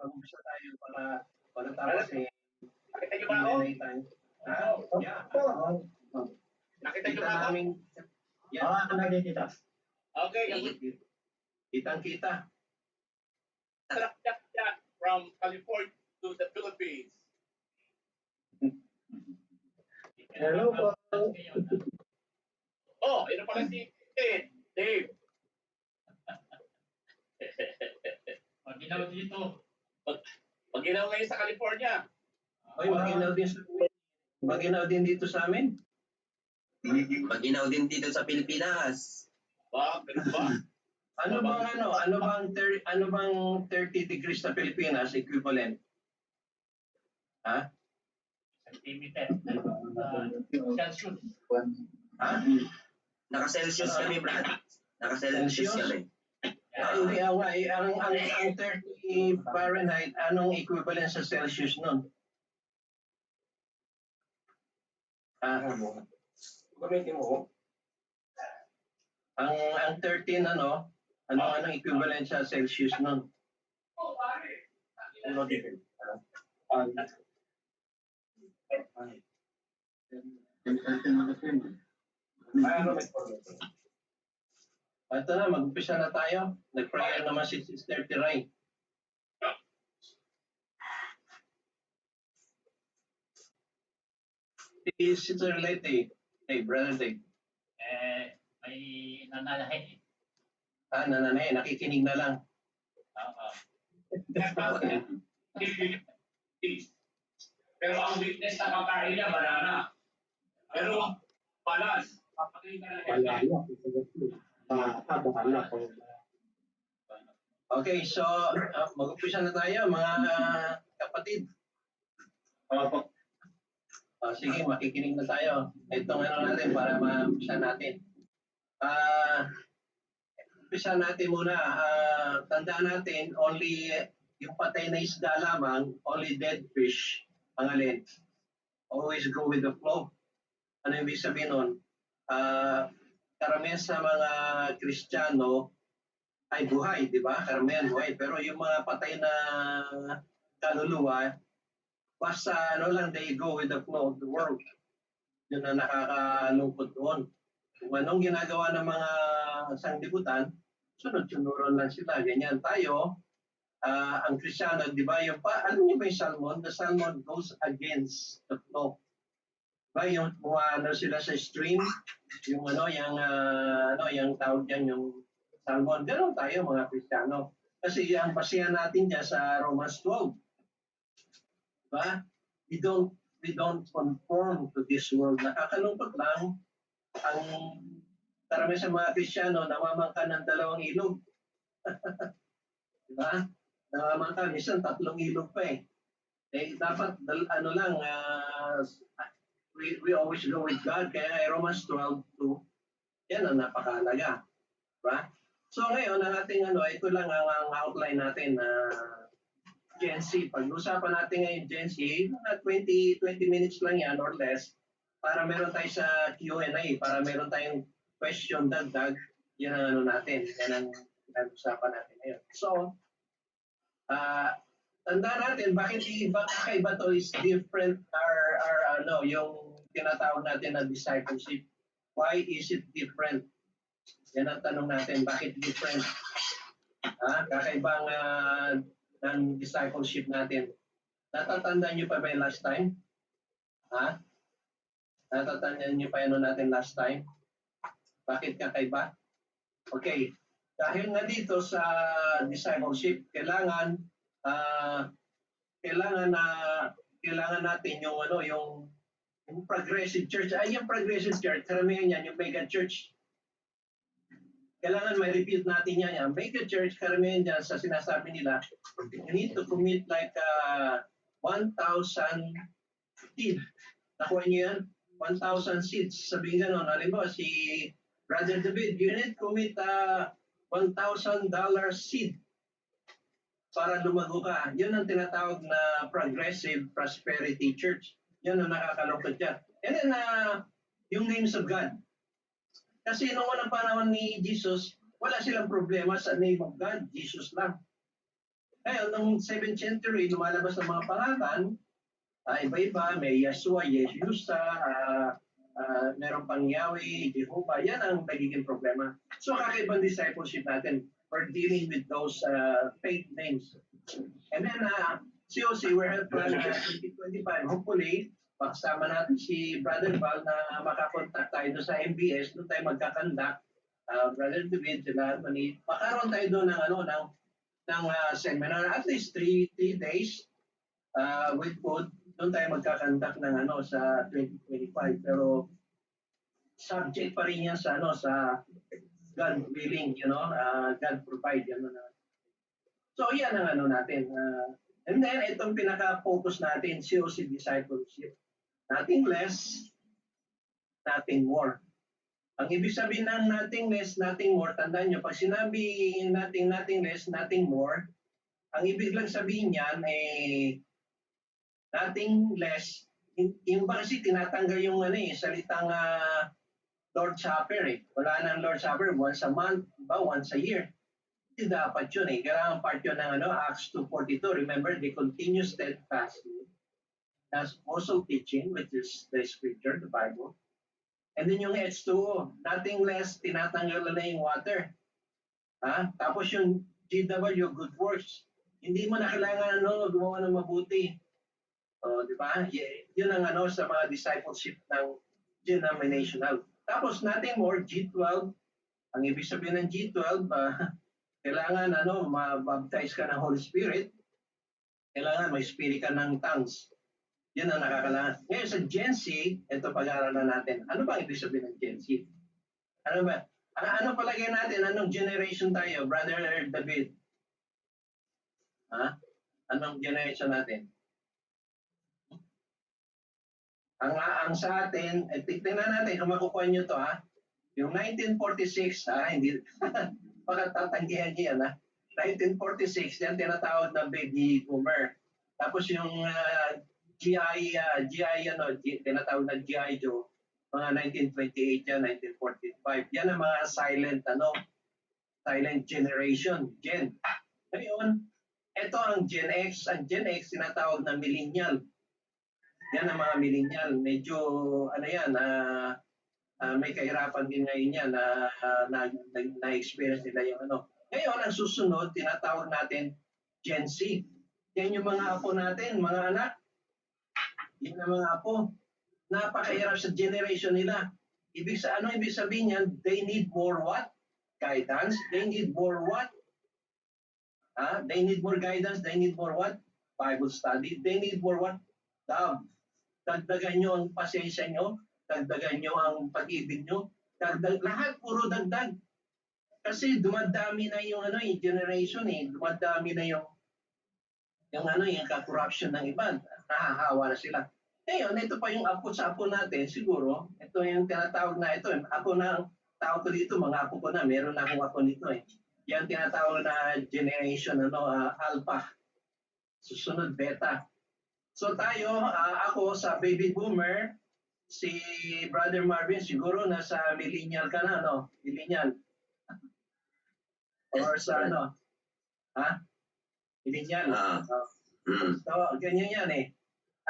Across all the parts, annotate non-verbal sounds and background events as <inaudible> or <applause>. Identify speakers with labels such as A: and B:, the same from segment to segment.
A: mag-umpisa tayo para para tapos eh.
B: Nakita niyo ba ako?
A: Q&A time. Ah, yeah.
B: Nakita niyo ba ako?
A: Yeah.
C: Ah, nakikita.
B: Okay.
A: Kitang-kita.
B: Sarap yak yak from California to the Philippines.
C: Hello po.
B: Oh, ito pala si Dave. Dave.
D: Paginaw dito.
B: Ngayon sa California.
A: Oy, maginaw din sa maginaw din dito sa amin. <laughs>
E: Maginaw din dito sa Pilipinas.
B: Ba, ganun ba? <laughs>
A: Ano bang ano, ano bang ter, ano bang 30 degrees sa Pilipinas equivalent? Ha?
D: Centimeter. Uh, Celsius.
A: Ha?
E: Naka-Celsius kami, Brad. Naka-Celsius
A: Celsius?
E: kami.
A: Ah, hindi ako nga, eh, ang, ang, ang 30 Fahrenheit, anong equivalent sa Celsius nun? Ah,
C: Gamitin mo.
A: ang ang 13 ano, ano anong equivalent sa Celsius nun?
C: Uno dito. Ah, ano may problem?
A: Ito na, mag-umpisa na tayo. Nag-prayer naman si Sister Tiray. Si Sister Leti, hey, Brother Dave,
D: Eh, may nananahi.
A: ah, nananay, nakikinig na lang.
D: Oo.
B: Pero ang weakness na kakain niya, banana. Pero, palas. Papakain ka na
C: Malaya. Ah, ah, ko.
A: Okay, so uh, mag-umpisa na tayo mga kapatid.
C: Opo.
A: Ah, sige, makikinig na tayo. Itong ano natin para ma-umpisa natin. Ah, umpisa natin muna. Ah, tandaan natin, only yung patay na isda lamang, only dead fish ang alin. Always go with the flow. Ano yung ibig sabihin nun? Ah, karamihan sa mga Kristiyano ay buhay, di ba? Karamihan buhay. Pero yung mga patay na kaluluwa, basta ano lang, they go with the flow of the world. Yun ang nakakalungkot doon. Kung anong ginagawa ng mga sanglibutan, sunod-sunuran lang sila. Ganyan tayo, ah, ang Kristiyano, di ba, yung pa, alam niyo ba yung salmon? The salmon goes against the flow. Diba, yung ano sila sa stream, yung ano, yung, ah, ano, yung tawag yan, yung salmon. Ganon tayo mga Kristiyano. Kasi ang basihan natin dyan sa Romans 12. Diba? We don't we don't conform to this world. Nakakalungkot lang ang karami sa mga Kristiyano namamangka ng dalawang ilog. <laughs> diba? Namamangka, minsan tatlong ilog pa eh. Eh, dapat, dal, ano lang, ah, we, we always go with God. Kaya Romans 12, 2, yan ang napakahalaga. Diba? So ngayon, ang ating ano, ito lang ang, ang outline natin na Gen Z. Pag-usapan natin ngayon Gen Z, mga 20, 20 minutes lang yan or less para meron tayo sa Q&A, para meron tayong question dagdag, yan ang ano natin, yan ang pinag-usapan natin ngayon. So, ah tandaan natin, bakit iba kakaiba to is different our, our ano, yung tinatawag natin na discipleship. Why is it different? Yan ang tanong natin, bakit different? Ha? Kakaibang ah, ng discipleship natin. Natatandaan niyo pa ba yung last time? Ha? Natatandaan niyo pa yun natin last time? Bakit kakaiba? Okay. Dahil nga dito sa discipleship, kailangan ah kailangan na kailangan natin yung ano yung yung progressive church ay yung progressive church karamihan yan yung mega church kailangan may repeat natin yan. Yung mega church, karamihan dyan sa sinasabi nila, you need to commit like uh, 1,000 seed. Nakuha niyo yan? 1,000 seeds. Sabihin gano'n, halimbawa si Brother David, you need to commit uh, $1,000 seed para lumago ka. Yun ang tinatawag na progressive prosperity church. Yun ang nakakalungkot dyan. And then, uh, yung names of God. Kasi nung unang panahon ni Jesus, wala silang problema sa name of God, Jesus lang. Ngayon, nung 7th century, lumalabas ng mga pangalan, ah, iba-iba, may Yeshua, Yesusa, ah, ah, meron pang Yahweh, Jehovah, yan ang nagiging problema. So, kakaibang discipleship natin, we're dealing with those uh, fake names. And then, uh, COC, we're at plan uh, 2025. Hopefully, makasama natin si Brother Val na makakontak tayo doon sa MBS, doon tayo magkakandak. Uh, Brother David, sila, Anthony, makaroon tayo doon ng, ano, ng, ng uh, seminar, at least three, three days uh, with food. Doon tayo magkakandak ng ano sa 2025. Pero subject pa rin yan sa ano sa God willing, you know, uh, God provide, ano na. So, yan ang ano natin. Uh, and then, itong pinaka-focus natin, COC discipleship. Nothing less, nothing more. Ang ibig sabihin ng nothing less, nothing more, tandaan nyo, pag sinabi nothing, nothing less, nothing more, ang ibig lang sabihin niyan, eh, nothing less, yung ba kasi tinatanggal yung ano eh, salitang ah, Lord Supper eh. Wala nang Lord Supper once a month, ba once a year. Hindi dapat yun eh. Kailangan part yun ng ano, Acts 2.42. Remember, they continue steadfastly. That's also teaching, which is the scripture, the Bible. And then yung H2O, nothing less, tinatanggal na yung water. Ha? Tapos yung GW, good works. Hindi mo na kailangan ano, gumawa ng mabuti. O, di ba? Yun ang ano sa mga discipleship ng denominational. Tapos nothing more, G12. Ang ibig sabihin ng G12, ah, kailangan ano, ma-baptize ka ng Holy Spirit. Kailangan may spirit ka ng tongues. Yan ang nakakailangan. Ngayon sa Gen Z, ito pag-aaralan natin. Ano ba ibig sabihin ng Gen Z? Ano ba? A- ano palagay natin? Anong generation tayo, Brother David? Ha? Anong generation natin? Ang, ang sa atin, eh, tignan natin kung makukuha nyo to ha. Yung 1946, ha, hindi, <laughs> baka tatanggihan niyo yan ha. 1946, yan tinatawag na baby boomer. Tapos yung ah, GI, ah, GI, ano, G, tinatawag na GI Joe, mga 1928 yan, 1945. Yan ang mga silent, ano, silent generation, Gen. Ngayon, ito ang Gen X. Ang Gen X, tinatawag na millennial. Yan ang mga millennial. Medyo, ano yan, ah, ah, may kahirapan din ngayon yan na, ah, na, na, na-experience nila yung ano. Ngayon, ang susunod, tinatawag natin Gen Z. Yan yung mga apo natin, mga anak. Yan ang mga apo. Napakahirap sa generation nila. Ibig sa ano ibig sabihin yan? They need more what? Guidance. They need more what? Ah, they need more guidance. They need more what? Bible study. They need more what? Love. Dagdagan nyo ang pasensya nyo. Dagdagan nyo ang pag-ibig nyo. Dagdag, lahat puro dagdag. Kasi dumadami na yung ano, yung generation eh. Dumadami na yung yung ano, yung ka-corruption ng iba. Nahahawa na sila. Ngayon, ito pa yung apo sa apo natin, siguro, ito yung tinatawag na ito, ako na, tawag ko dito, mga apo ko na, meron na akong apo nito eh. Yan tinatawag na generation, ano, ah, alpha. Susunod, beta. So tayo, ah, ako sa baby boomer, si Brother Marvin, siguro nasa millennial ka na, no? Millennial. Or sa ano? Ha? Millennial.
E: Ah.
A: Oh.
E: Mm.
A: So, ganyan yan eh.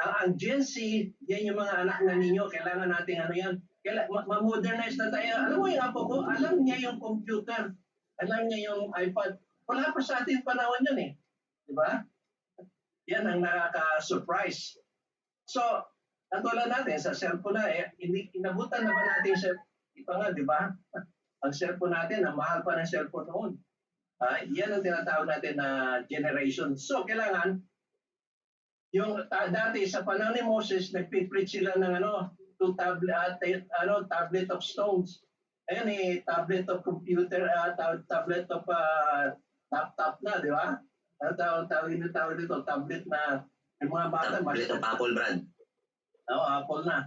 A: Ang, ang Gen Z, yan yung mga anak na ninyo, kailangan nating ano yan, kaila- ma- ma-modernize na tayo. Alam mo yung apo ko, alam niya yung computer, alam niya yung iPad. Wala pa sa atin panahon yun eh. Di ba? Yan ang nakaka-surprise. So, katulad natin sa cellphone na eh, hindi, inabutan na ba natin sa, ito nga, di ba? <laughs> Ang cellphone natin, ang mahal pa ng cellphone noon. Ah, yan ang tinatawag natin na generation. So, kailangan yung ta- dati sa panahon ni Moses, nagpipreach sila ng ano, two tablet, uh, ano, tablet of stones. Ayun eh, tablet of computer, uh, tab- tablet of uh, laptop na, di ba? Ano tawag, tawag tawag nito, tablet na yung mga bata, mas,
E: Tablet of Apple brand.
A: Oo, Apple na.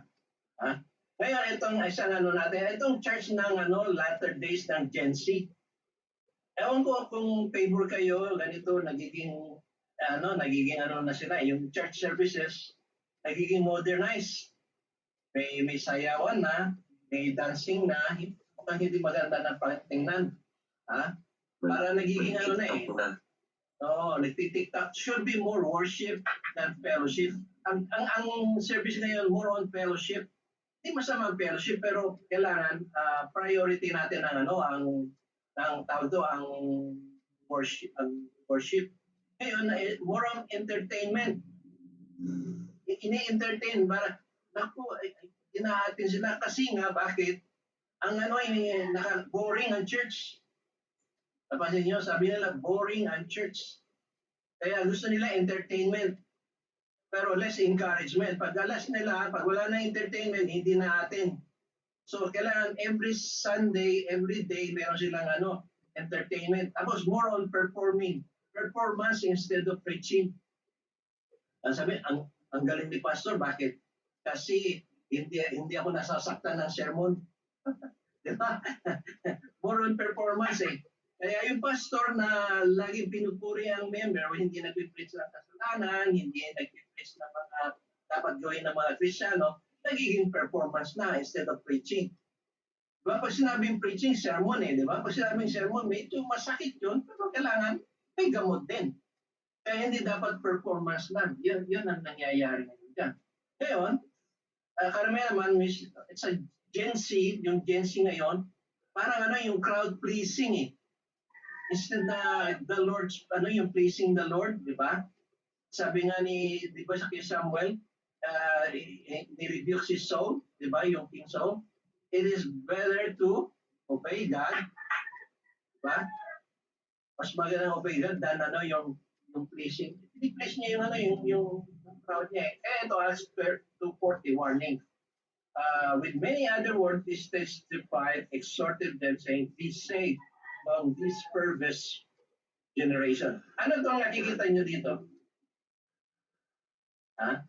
A: Ha? Ngayon, itong isang ano natin, itong church ng ano, latter days ng Gen Z. Ewan ko kung favor kayo, ganito, nagiging, ano, nagiging ano na sila, yung church services, nagiging modernized. May, may sayawan na, may dancing na, mukhang hindi maganda na patingnan. Ha? Para nagiging ano na eh. Oo, nagtitiktak. Should be more worship than fellowship. Ang, ang, ang service ngayon, more on fellowship. Hindi masama ang fellowship, pero kailangan ah, priority natin ang ano, ang ang tawag doon, ang worship, ang worship. Ngayon, eh, more on entertainment. Ini-entertain, para, naku, inaatin sila kasi nga, bakit? Ang ano, eh, naka, boring ang church. Napansin nyo, sabi nila, boring ang church. Kaya gusto nila entertainment. Pero less encouragement. Pag alas nila, pag wala na entertainment, hindi na atin. So, kailangan every Sunday, every day, meron silang ano, entertainment. Tapos more on performing. Performance instead of preaching. Ang sabi, ang, ang galing ni Pastor, bakit? Kasi hindi hindi ako nasasaktan ng sermon. <laughs> Di ba? <laughs> more on performance eh. Kaya yung pastor na laging pinupuri ang member, hindi nagpipreach ng kasalanan, hindi nagpipreach ng mga dapat gawin ng mga Kristiyano, nagiging performance na instead of preaching. Di ba? Pag sinabing preaching, sermon eh, di ba? Pag sinabing sermon, medyo masakit yun, pero kailangan may gamot din. Kaya hindi dapat performance lang. Yun, yun ang nangyayari ngayon dyan. Ngayon, uh, karamihan naman, it's a Gen Z, yung Gen Z ngayon, parang ano yung crowd pleasing eh. Instead na the Lord's, ano yung pleasing the Lord, di ba? Sabi nga ni, di ba sa kay Samuel, uh, ni-rebuke si Saul, di ba, yung King Saul, it is better to obey God, di ba? Mas magandang obey God than ano yung yung pleasing. I-please niya yung ano yung yung crowd niya. Eh, eh ito as per 240 warning. Uh, with many other words, this testified, exhorted them, saying, Be saved from this perverse generation. Ano itong nakikita niyo dito? Ha?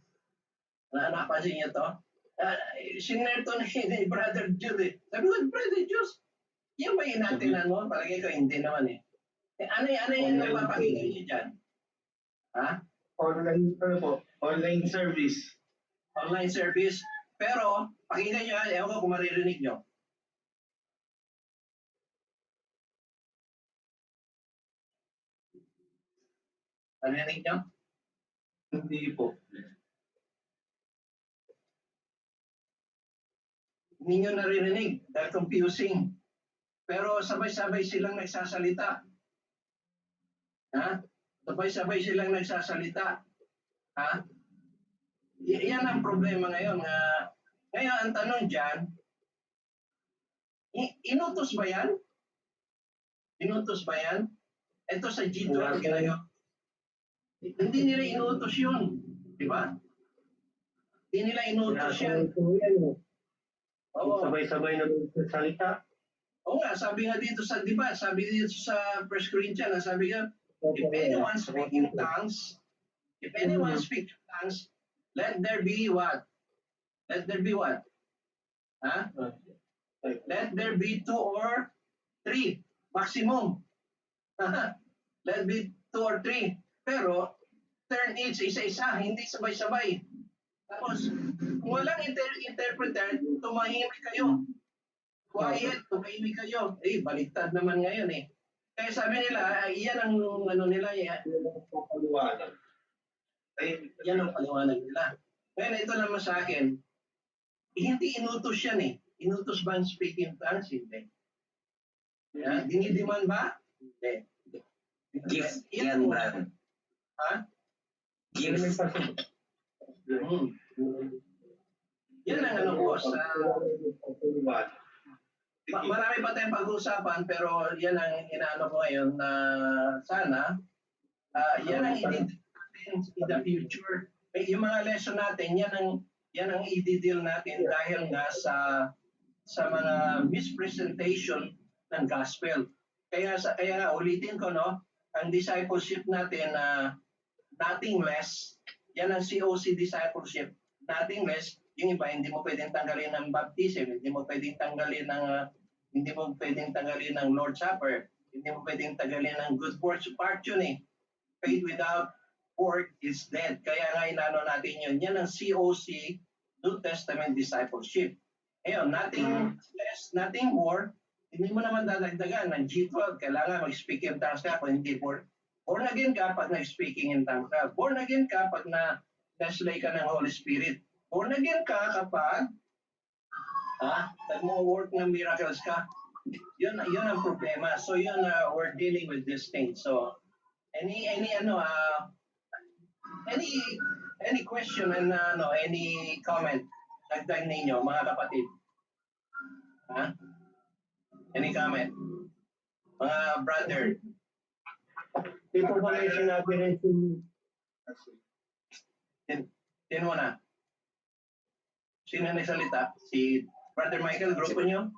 A: Na napansin niyo to? Uh, sinare to ni, <laughs> ni Brother Jude. eh. Sabi ko, Brother Jude, yan ba yung natin ano? Palagay ko, hindi naman eh. Eh, ano, ano yung napapakinggan niyo dyan? Ha?
C: Online, ano po? Online service.
A: Online service. Pero, pakinggan niyo, ah, ewan ko kung maririnig niyo. Maririnig niyo?
C: Hindi po.
A: Hindi niyo naririnig dahil confusing. Pero sabay-sabay silang nagsasalita. Ha? Sabay-sabay silang nagsasalita. Ha? Y- yan ang problema ngayon. nga ngayon, ang tanong dyan, i- inutos ba yan? Inutos ba yan? Ito sa G12
C: Wala.
A: ginagawa. Hindi nila inutos yun. Di ba? Hindi nila inutos yan. Oo.
C: Sabay-sabay na salita.
A: Oo nga, sabi nga dito sa, di ba, sabi dito sa First Corinthians, sabi nga, if anyone speak in tongues, if anyone speak in tongues, let there be what? Let there be what? Ha? Let there be two or three, maximum. <laughs> let be two or three. Pero, turn each, isa-isa, hindi sabay-sabay. Tapos, kung walang inter- interpreter, tumahimik kayo. Quiet, tumahimik kayo. Eh, baliktad naman ngayon eh. Kaya sabi nila, ay, yan ang ano nila, yan,
C: Paliwanag. Ay,
A: yan ang paliwanag nila. Ngayon, ito naman sa akin, eh, hindi inutos yan eh. Inutos ba ang speaking tongues? Hindi. Yeah. Dinidiman ba? Hindi.
E: Gift
A: Yan ang-
E: Brad.
A: Ha?
E: Gift.
C: pasok.
A: Hmm. Yan ang ano ko sa...
C: Paliwanag.
A: Ma- marami pa tayong pag-uusapan pero yan ang inaano ko ngayon na sana ah, yan ang i-deal natin in the future. Eh, yung mga lesson natin, yan ang yan ang i-deal natin dahil nga sa sa mga mispresentation ng gospel. Kaya sa kaya nga ulitin ko no, ang discipleship natin na nothing less, yan ang COC discipleship, nothing less yung iba hindi mo pwedeng tanggalin ng baptism, hindi mo pwedeng tanggalin ng ah, hindi mo pwedeng tanggalin ng Lord's Supper, hindi mo pwedeng tanggalin ng good works yun eh. Faith without work is dead. Kaya nga inano natin yun. Yan ang COC, New Testament Discipleship. Ngayon, nothing less, nothing more, hindi mo naman dadagdagan ng G12. Kailangan mag-speak in tongues ka kung hindi for Born again ka pag na-speaking in tongues ka. Born again ka pag na naslay ka ng Holy Spirit. Born again ka kapag ha, nag-work ng miracles ka. Yun, yun ang problema. So yun, uh, we're dealing with this thing. So, any, any, ano, uh, any, any question and, uh, ano, any comment, dagdag ninyo, mga kapatid. Ha? Any comment? Mga brother,
C: Di po ba may sinabi rin si...
A: Sino mo na? Sino nagsalita? Si Brother Michael, grupo nyo?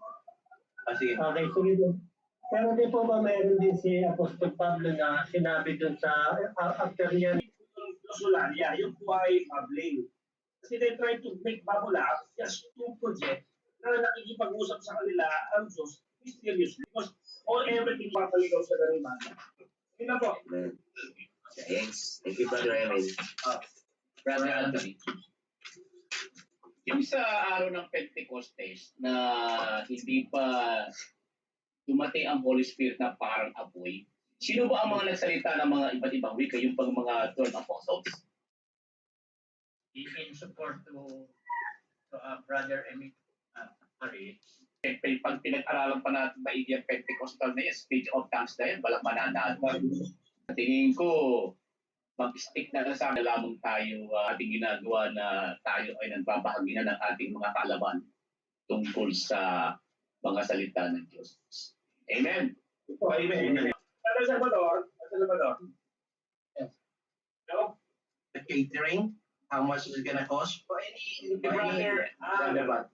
A: Ah, sige.
C: Okay, sige po. Pero di po ba mayroon din si Apostol Pablo na sinabi dun sa uh, after niya
F: yung Sularia, yung buhay Pabling. Kasi they try to make bubble up just to project na nakikipag-usap sa kanila ang Diyos mysteriously because all everything papaligaw sa ganun Yun na po.
E: Amen. Thanks. Thank you, Brother Emin.
B: Brother Anthony. Yung sa araw ng Pentecostes na hindi pa dumating ang Holy Spirit na parang apoy, sino ba ang mga nagsalita ng mga iba't ibang wika, yung pang mga 12 apostles?
D: In support to, to uh, Brother Emmett uh, Harry,
B: Eh, Pag pinag-aralan pa natin maigi ang Pentecostal na yung speech of tongues na yan, walang mananalo. Tingin ko, mag-stick na lang sa lamang tayo uh, ating ginagawa na tayo ay nagbabahagi na ng ating mga kaalaman tungkol sa mga salita ng Diyos. Amen.
F: Ito, amen. Pero Salvador, Salvador. No?
A: The catering, how much is it gonna cost? For any,
B: The brother,
A: Brother,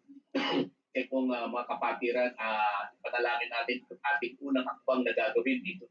B: eh kung uh, mga kapatiran, uh, panalangin natin ating unang hakbang na gagawin dito